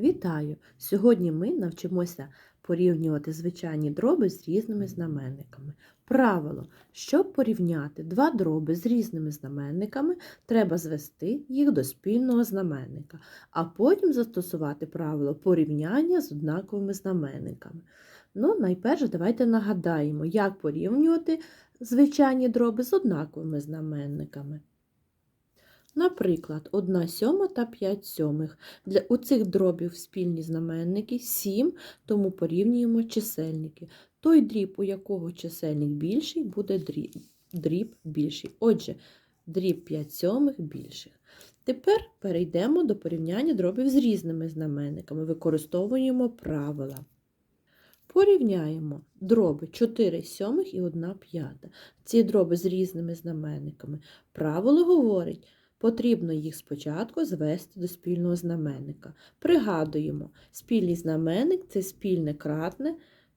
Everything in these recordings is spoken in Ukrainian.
Вітаю! Сьогодні ми навчимося порівнювати звичайні дроби з різними знаменниками. Правило: щоб порівняти два дроби з різними знаменниками, треба звести їх до спільного знаменника, а потім застосувати правило порівняння з однаковими знаменниками. Ну, найперше, давайте нагадаємо, як порівнювати звичайні дроби з однаковими знаменниками. Наприклад, 1 сьома та 5 сьомих. Для у цих дробів спільні знаменники 7, тому порівнюємо чисельники. Той дріб, у якого чисельник більший, буде дріб, дріб більший. Отже, дріб 5 сьомих більших. Тепер перейдемо до порівняння дробів з різними знаменниками. Використовуємо правила. Порівняємо дроби 4 сьомих і 1 п'ята. Ці дроби з різними знаменниками. Правило говорить, Потрібно їх спочатку звести до спільного знаменника. Пригадуємо, спільний знаменник це спільне кратне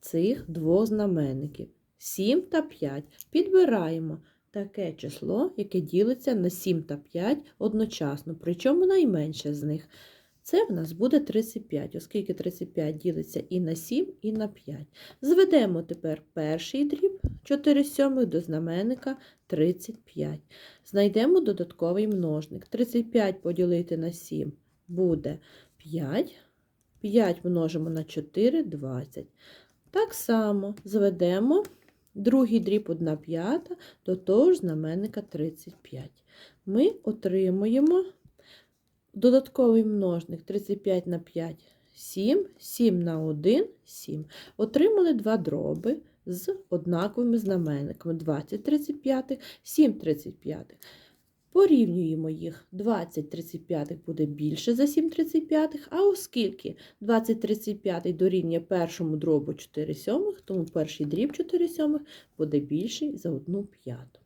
цих двох знаменників. 7 та 5. Підбираємо таке число, яке ділиться на 7 та 5 одночасно, причому найменше з них. Це в нас буде 35, оскільки 35 ділиться і на 7, і на 5. Зведемо тепер перший дріб 4 сьомих до знаменника 35. Знайдемо додатковий множник. 35 поділити на 7 буде 5. 5 множимо на 4 20. Так само зведемо другий дріб 1 п'ята до того ж знаменника 35. Ми отримуємо додатковий множник 35 на 5 7, 7 на 1 7. Отримали два дроби з однаковими знаменниками 20 35, 7 35. Порівнюємо їх. 20 35 буде більше за 7 35, а оскільки 20 35 дорівнює першому дробу 4 сьомих, тому перший дріб 4 сьомих буде більший за 1 п'яту.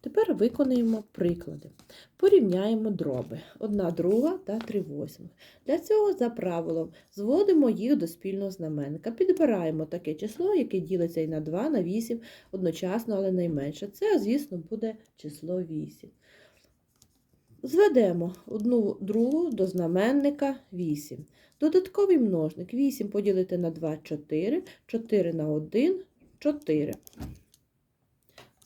Тепер виконаємо приклади. Порівняємо дроби 1 друга та 3 восьмих. Для цього, за правилом, зводимо їх до спільного знаменника. Підбираємо таке число, яке ділиться і на 2, на 8 одночасно, але найменше. Це, звісно, буде число 8. Зведемо одну другу до знаменника 8. Додатковий множник 8 поділити на 2 4, 4 на 1 4.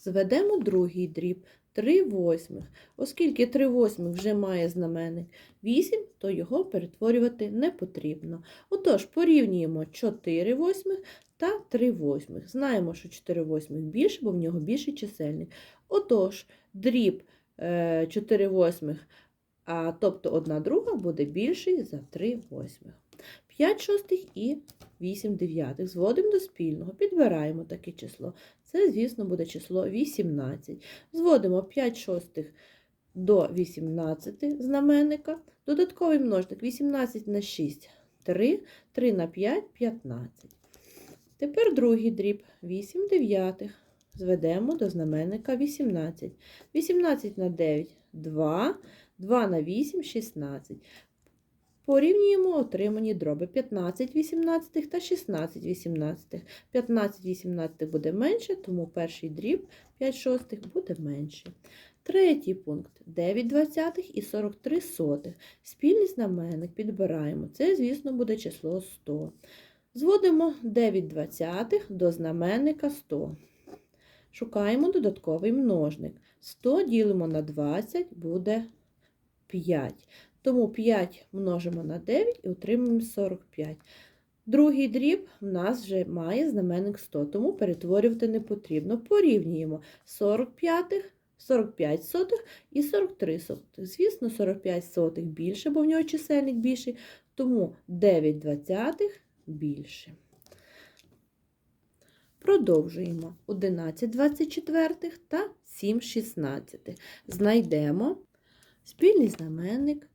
Зведемо другий дріб 3 восьмих. Оскільки 3 восьмих вже має знаменник 8, то його перетворювати не потрібно. Отож, порівнюємо 4 восьмих та 3 восьмих. Знаємо, що 4 восьмих більше, бо в нього більший чисельник. Отож, дріб 4 е, восьмих, а тобто 1 друга буде більший за 3 восьмих. 5 шостих і 8 дев'ятих. Зводимо до спільного, підбираємо таке число. Це, звісно, буде число 18. Зводимо 5 шостих до 18 знаменника. Додатковий множник 18 на 6 3, 3 на 5 15. Тепер другий дріб 8 дев'ятих. Зведемо до знаменника 18. 18 на 9 2, 2 на 8 16. Порівнюємо отримані дроби 15 18 та 16 18. 15 18 буде менше, тому перший дріб 5 шостих буде менший. Третій пункт 9 двадцятих і 43 сотих. Спільний знаменник підбираємо. Це, звісно, буде число 100. Зводимо 9 двадцятих до знаменника 100. Шукаємо додатковий множник. 100 ділимо на 20 буде 5. Тому 5 множимо на 9 і отримуємо 45. Другий дріб в нас вже має знаменник 100, тому перетворювати не потрібно. Порівнюємо 45 45 сотих і 43 сотих. Звісно, 45 сотих більше, бо в нього чисельник більший, тому 9 двадцятих більше. Продовжуємо 11 24 та 7 16. Знайдемо спільний знаменник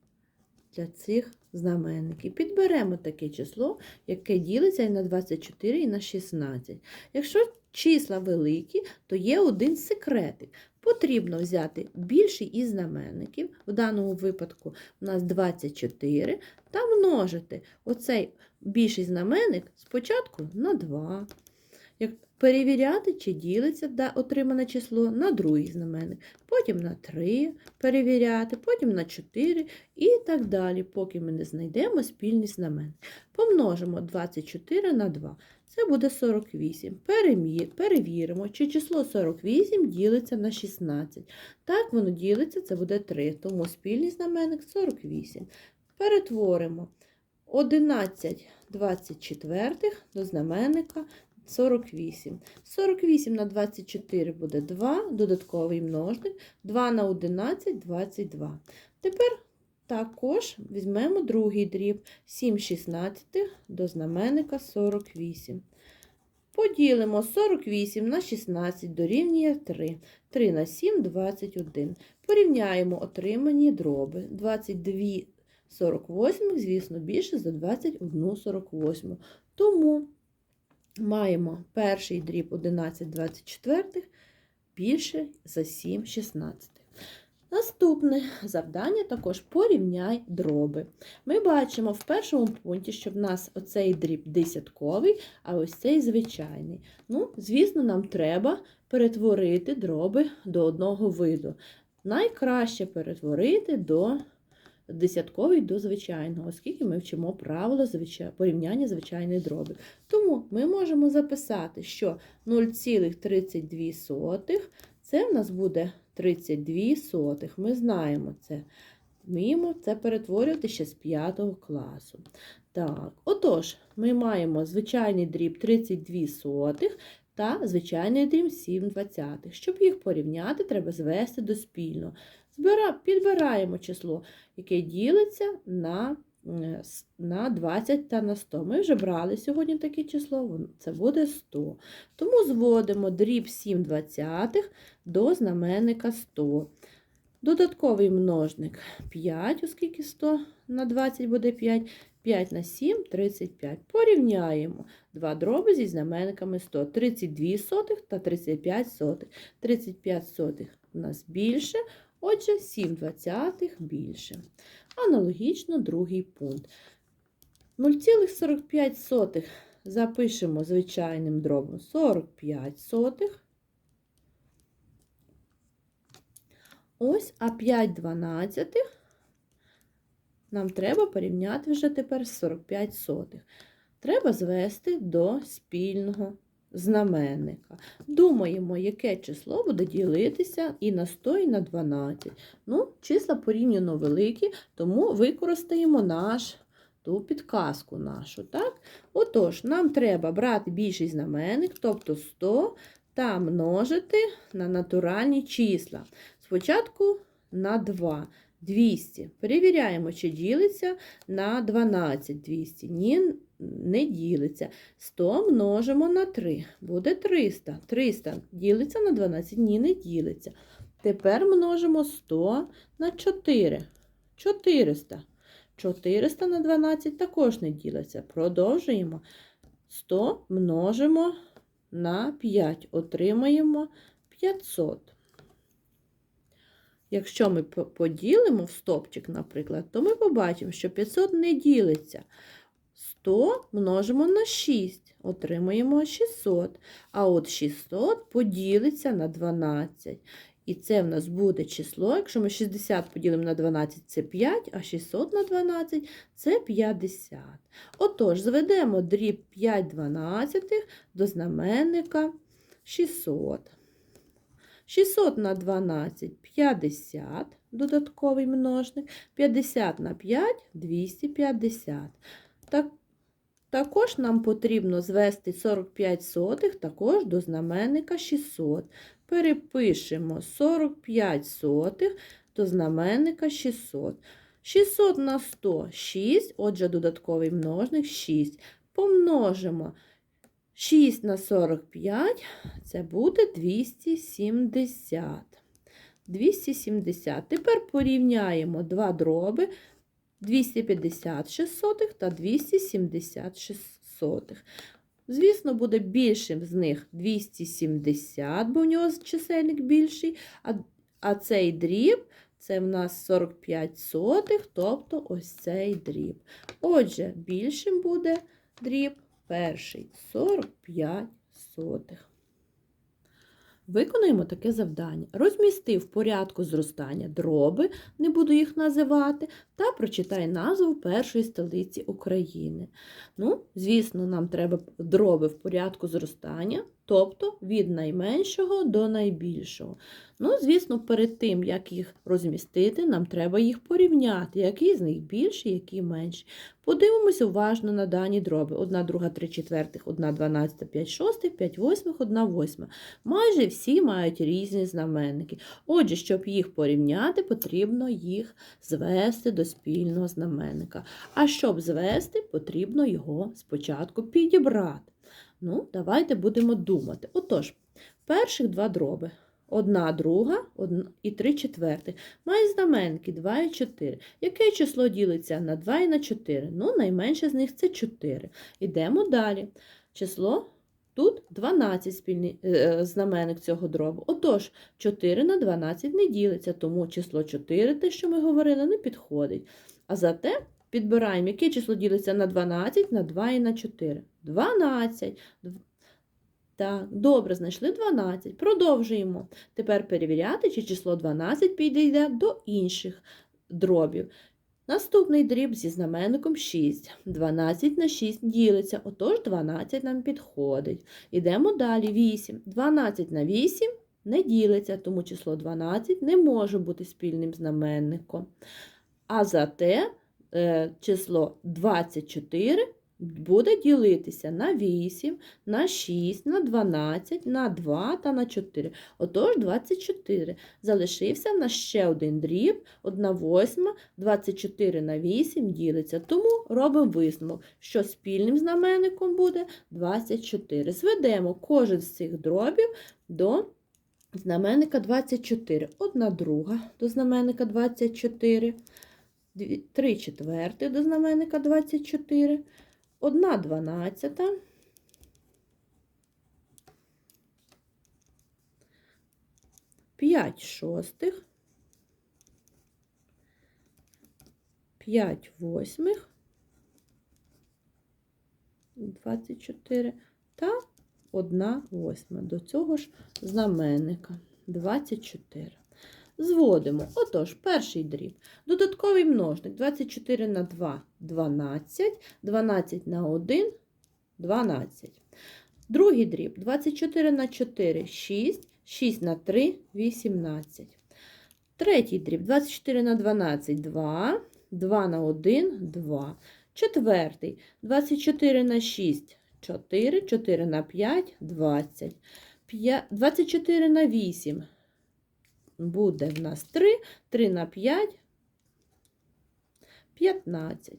для цих знаменників. Підберемо таке число, яке ділиться і на 24 і на 16. Якщо числа великі, то є один секретик. Потрібно взяти більший із знаменників, в даному випадку у нас 24, та множити оцей більший знаменник спочатку на 2. Перевіряти, чи ділиться отримане число на другий знаменник, потім на 3 перевіряти, потім на 4 і так далі, поки ми не знайдемо спільний знаменник. Помножимо 24 на 2. Це буде 48. Перевіримо, чи число 48 ділиться на 16. Так, воно ділиться, це буде 3, тому спільний знаменник 48. Перетворимо 11 24 до знаменника 48. 48 на 24 буде 2, додатковий множник, 2 на 11 22. Тепер також візьмемо другий дріб 7 16 до знаменника 48. Поділимо 48 на 16 дорівнює 3. 3 на 7 21. Порівняємо отримані дроби. 22 48, звісно, більше за 21 48. Тому маємо перший дріб 11 24 більше за 7 16. Наступне завдання також порівняй дроби. Ми бачимо в першому пункті, що в нас оцей дріб десятковий, а ось цей звичайний. Ну, звісно, нам треба перетворити дроби до одного виду. Найкраще перетворити до десятковий до звичайного, оскільки ми вчимо правила порівняння звичайної дроби. Тому ми можемо записати, що 0,32 це в нас буде 32 сотих. Ми знаємо це. Вміємо це перетворювати ще з 5 класу. Так, отож, ми маємо звичайний дріб 32 сотих та звичайний дріб 7 двадцятих. Щоб їх порівняти, треба звести до спільного. Підбираємо число, яке ділиться на, на 20 та на 100. Ми вже брали сьогодні таке число, це буде 100. Тому зводимо дріб 7 двадцятих до знаменника 100. Додатковий множник 5, оскільки 100 на 20 буде 5. 5 на 7 35. Порівняємо два дроби зі знаменниками 100. 32 сотих та 35 сотих. 35 сотих у нас більше, отже, 7 двадцятих більше. Аналогічно другий пункт. 0,45 запишемо звичайним дробом 45 сотих. Ось, а 5 дванадцятих нам треба порівняти вже тепер з 45 сотих. Треба звести до спільного знаменника. Думаємо, яке число буде ділитися і на 100, і на 12. Ну, числа порівняно великі, тому використаємо наш ту підказку нашу. Так? Отож, нам треба брати більший знаменник, тобто 100, та множити на натуральні числа. Спочатку на 2. 200. Перевіряємо, чи ділиться на 12 200. Ні, не ділиться. 100 множимо на 3. Буде 300. 300 ділиться на 12. Ні, не ділиться. Тепер множимо 100 на 4. 400. 400 на 12 також не ділиться. Продовжуємо. 100 множимо на 5. Отримаємо 500. Якщо ми поділимо в стопчик, наприклад, то ми побачимо, що 500 не ділиться. 100 множимо на 6, отримаємо 600. А от 600 поділиться на 12. І це в нас буде число, якщо ми 60 поділимо на 12, це 5, а 600 на 12 це 50. Отож, зведемо дріб 5 дванадцятих до знаменника 600. 600 на 12 50, додатковий множник, 50 на 5 250. Так, також нам потрібно звести 45 сотих також до знаменника 600. Перепишемо 45 сотих до знаменника 600. 600 на 100 6, отже, додатковий множник 6. Помножимо 6 на 45 це буде 270. 270. Тепер порівняємо два дроби 256 та 276. Звісно, буде більшим з них 270, бо в нього чисельник більший, а, а цей дріб це в нас 45 сотих, тобто ось цей дріб. Отже, більшим буде дріб перший 45 сотих. Виконуємо таке завдання. Розмісти в порядку зростання дроби, не буду їх називати, та прочитай назву першої столиці України. Ну, звісно, нам треба дроби в порядку зростання, тобто від найменшого до найбільшого. Ну, звісно, перед тим, як їх розмістити, нам треба їх порівняти, який з них більший, який менший. Подивимося уважно на дані дроби. 1, 2, 3 четвертих, 1, 12, 5 шостих, 5 восьмих, 1 восьма. Майже всі мають різні знаменники. Отже, щоб їх порівняти, потрібно їх звести до спільного знаменника. А щоб звести, потрібно його спочатку підібрати. Ну, давайте будемо думати. Отож, перших два дроби. Одна друга одна, і три четвертих. Має знаменники 2 і 4. Яке число ділиться на 2 і на 4? Ну, найменше з них це 4. Ідемо далі. Число тут 12 спільний е, знаменник цього дробу. Отож, 4 на 12 не ділиться, тому число 4, те, що ми говорили, не підходить. А зате підбираємо, яке число ділиться на 12, на 2 і на 4. 12. Так, добре, знайшли 12. Продовжуємо. Тепер перевіряти, чи число 12 підійде до інших дробів. Наступний дріб зі знаменником 6. 12 на 6 ділиться, отож 12 нам підходить. Ідемо далі. 8. 12 на 8 не ділиться, тому число 12 не може бути спільним знаменником. А зате число 24 буде ділитися на 8, на 6, на 12, на 2 та на 4. Отож, 24. Залишився в нас ще один дріб, 1 восьма, 24 на 8 ділиться. Тому робимо висновок, що спільним знаменником буде 24. Зведемо кожен з цих дробів до знаменника 24. Одна друга до знаменника 24. 3 четверти до знаменника 24. 1 дванадцята, п'ять шостих, п'ять восьмих, 24 та 1 восьма. До цього ж знаменника 24. Зводимо. Отож, перший дріб. Додатковий множник 24 на 2 12, 12 на 1 12. Другий дріб 24 на 4 6, 6 на 3 18. Третій дріб 24 на 12 2, 2 на 1 2. Четвертий 24 на 6 4, 4 на 5 20. 24 на 8 буде в нас 3, 3 на 5, 15.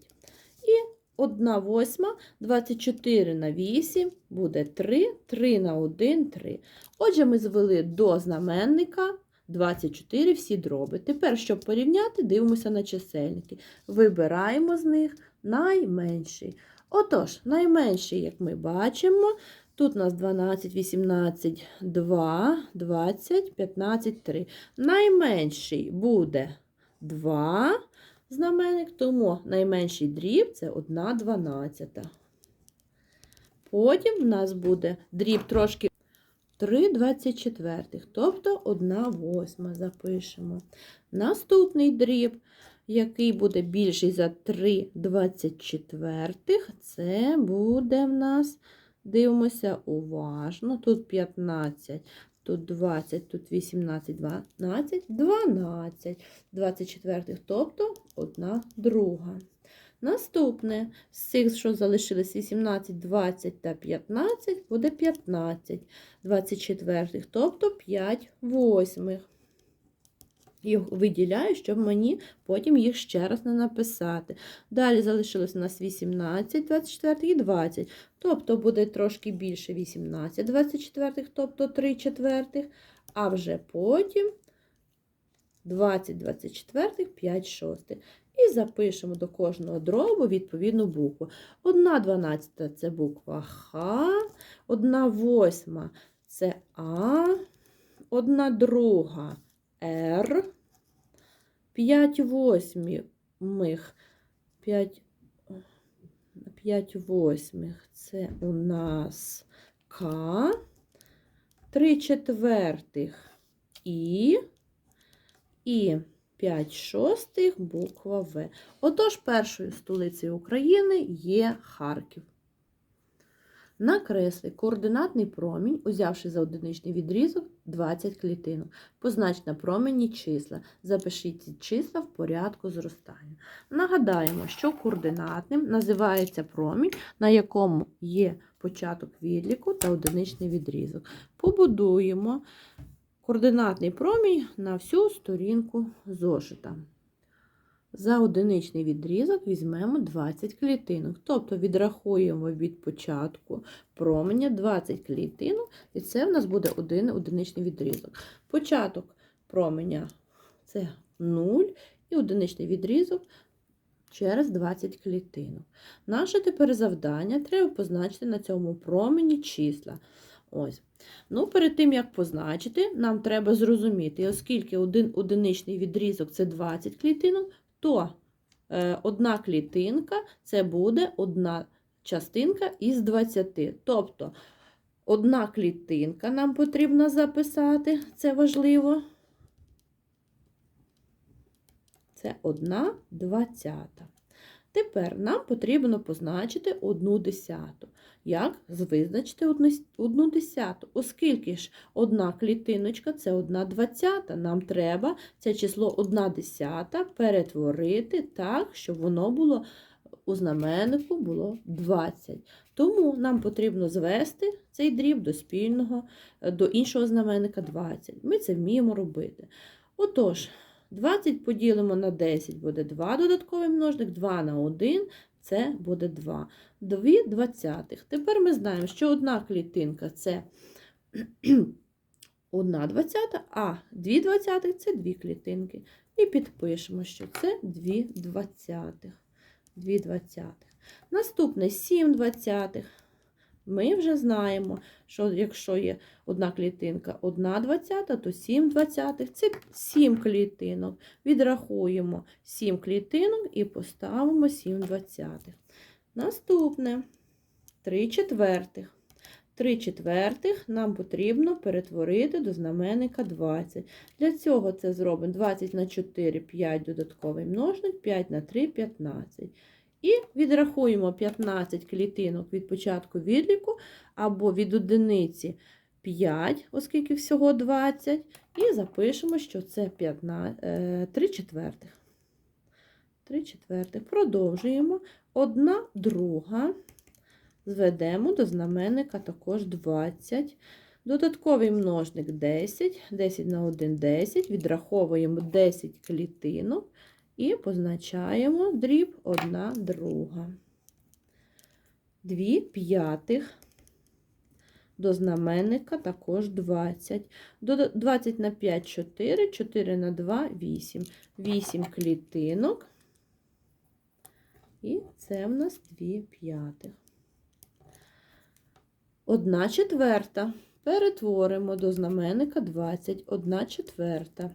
І 1 восьма, 24 на 8 буде 3, 3 на 1, 3. Отже, ми звели до знаменника 24 всі дроби. Тепер, щоб порівняти, дивимося на чисельники. Вибираємо з них найменший. Отож, найменший, як ми бачимо, Тут у нас 12, 18, 2, 20, 15, 3. Найменший буде 2 знаменник, тому найменший дріб це 1 дванадцята. Потім в нас буде дріб трошки 3 24, тобто 1 восьма запишемо. Наступний дріб, який буде більший за 3 24, це буде в нас. Дивимося уважно. Тут 15, тут 20, тут 18, 12, 12, 24, тобто одна друга. Наступне, з цих, що залишилось 18, 20 та 15, буде 15, 24, тобто 5 восьмих їх виділяю, щоб мені потім їх ще раз не написати. Далі залишилось у нас 18, 24 і 20. Тобто буде трошки більше 18, 24, тобто 3 четвертих, а вже потім 20, 24, 5 шостих. І запишемо до кожного дробу відповідну букву. Одна дванадцята це буква Х, одна восьма це А, одна друга Р, 5 восьмих, 5, 5 восьмих це у нас К, 3 четвертих І і 5 шостих буква В. Отож, першою столицею України є Харків. Накресли координатний промінь, узявши за одиничний відрізок 20 клітинок. Познач на промені числа. Запишіть ці числа в порядку зростання. Нагадаємо, що координатним називається промінь, на якому є початок відліку та одиничний відрізок. Побудуємо координатний промінь на всю сторінку зошита. За одиничний відрізок візьмемо 20 клітинок, тобто відрахуємо від початку променя 20 клітинок, і це в нас буде один одиничний відрізок. Початок променя це 0 і одиничний відрізок через 20 клітинок. Наше тепер завдання треба позначити на цьому промені числа. Ось. Ну, перед тим, як позначити, нам треба зрозуміти, оскільки один одиничний відрізок це 20 клітинок, то е, одна клітинка це буде одна частинка із 20. Тобто одна клітинка нам потрібно записати, це важливо. Це одна двадцята. Тепер нам потрібно позначити одну десяту. Як визначити одну, десяту? Оскільки ж одна клітиночка це одна двадцята, нам треба це число одна десята перетворити так, щоб воно було у знаменнику було 20. Тому нам потрібно звести цей дріб до спільного, до іншого знаменника 20. Ми це вміємо робити. Отож, 20 поділимо на 10 буде 2 додатковий множник, 2 на 1 це буде 2. 2 двадцятих. Тепер ми знаємо, що одна клітинка це 1 двадцята, а 2 двадцятих це 2 клітинки. І підпишемо, що це 2 двадцятих. 2 двадцятих. Наступне 7 двадцятих. Ми вже знаємо, що якщо є одна клітинка 1 двадцята, то 7 двадцятих це 7 клітинок. Відрахуємо 7 клітинок і поставимо 7 двадцятих. Наступне 3 четвертих. 3 четвертих нам потрібно перетворити до знаменника 20. Для цього це зробимо 20 на 4, 5 додатковий множник, 5 на 3, 15. І відрахуємо 15 клітинок від початку відліку або від одиниці 5, оскільки всього 20, і запишемо, що це 15, 3 четвертих. 3 четвертих. Продовжуємо. Одна друга. Зведемо до знаменника також 20. Додатковий множник 10, 10 на 1 10, відраховуємо 10 клітинок. І позначаємо дріб одна друга. Дві п'ятих до знаменника також 20. До 20 на 5 4, 4 на 2 8. 8 клітинок. І це в нас 2 п'ятих. Одна четверта. Перетворимо до знаменника 20. Одна четверта.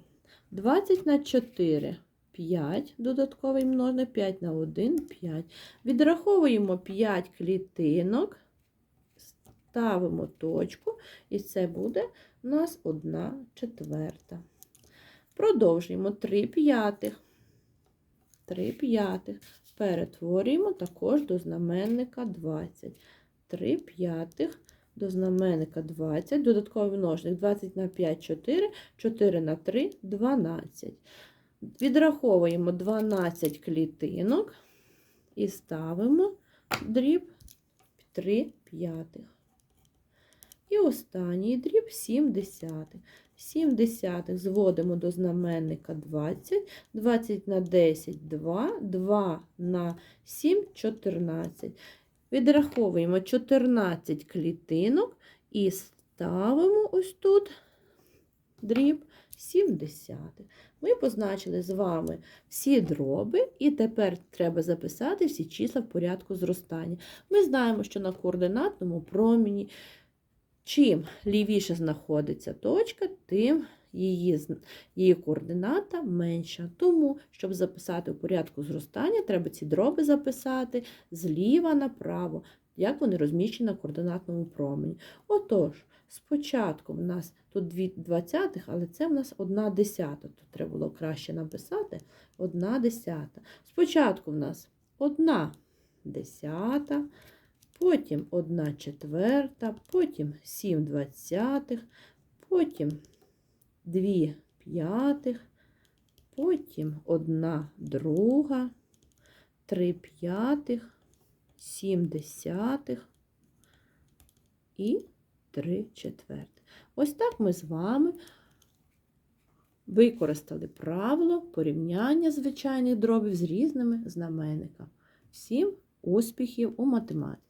20 на 4. 5, додатковий множник, 5 на 1, 5. Відраховуємо 5 клітинок, ставимо точку, і це буде у нас 1 четверта. Продовжуємо 3 п'ятих. 3 п'ятих. Перетворюємо також до знаменника 20. 3 п'ятих. До знаменника 20, додатковий множник 20 на 5 4, 4 на 3 12. Відраховуємо 12 клітинок і ставимо дріб 3 п'ятих. І останній дріб 7 десятих. 7 десятих зводимо до знаменника 20, 20 на 10 2, 2 на 7 14. Відраховуємо 14 клітинок і ставимо ось тут дріб 7 десятих. Ми позначили з вами всі дроби, і тепер треба записати всі числа в порядку зростання. Ми знаємо, що на координатному промені, чим лівіше знаходиться точка, тим її, її координата менша. Тому, щоб записати в порядку зростання, треба ці дроби записати зліва направо. Як вони розміщені на координатному промені. Отож, спочатку в нас тут 2 двадцятих, але це в нас 1 десята. Тут треба було краще написати 1 десята. Спочатку в нас 1 десята, потім 1 четверта, потім 7 двадцятих, потім 2 п'ятих, потім 1 друга, 3 п'ятих, 7 десятих і 3 четвертих. Ось так ми з вами використали правило порівняння звичайних дробів з різними знаменниками. Всім успіхів у математиці!